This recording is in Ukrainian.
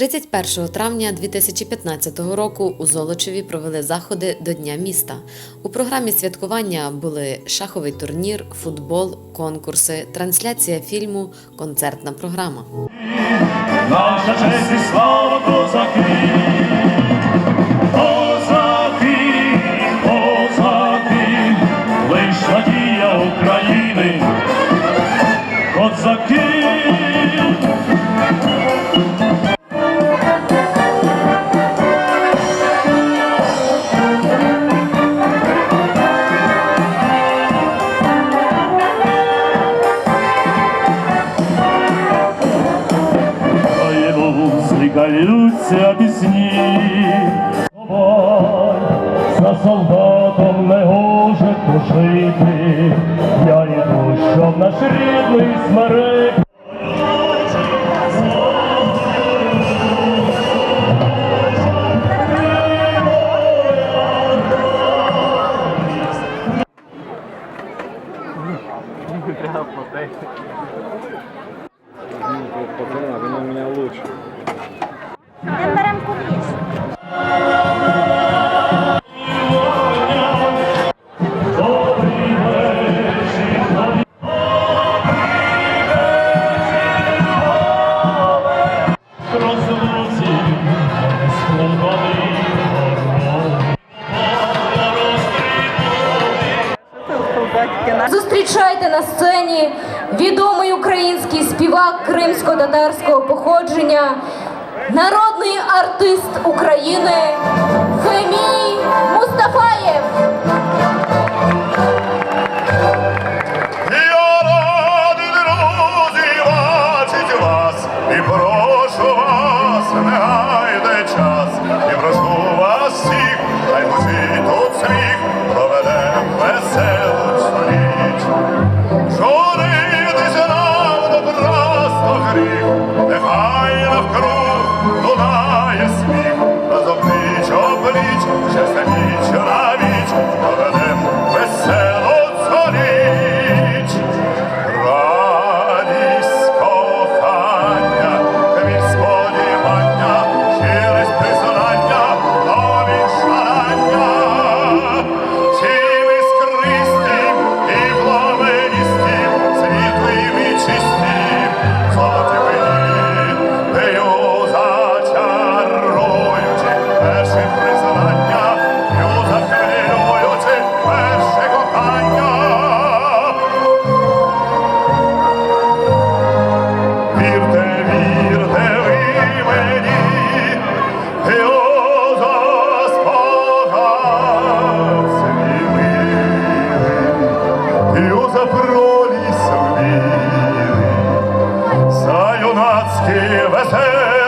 31 травня 2015 року у Золочеві провели заходи до Дня міста. У програмі святкування були шаховий турнір, футбол, конкурси, трансляція фільму, концертна програма. Наша честь і слава козаки, Поїду, злікаються пісні. За солдатом не гоже жити, я йду, щоб наш рідний смерек. Пацана, він у меня лучше. Зустрічайте на сцені відомий український співак кримсько-татарського походження, народний артист України Фемій Мустафаєв. І прошу вас, не гайте час, навкруг placer.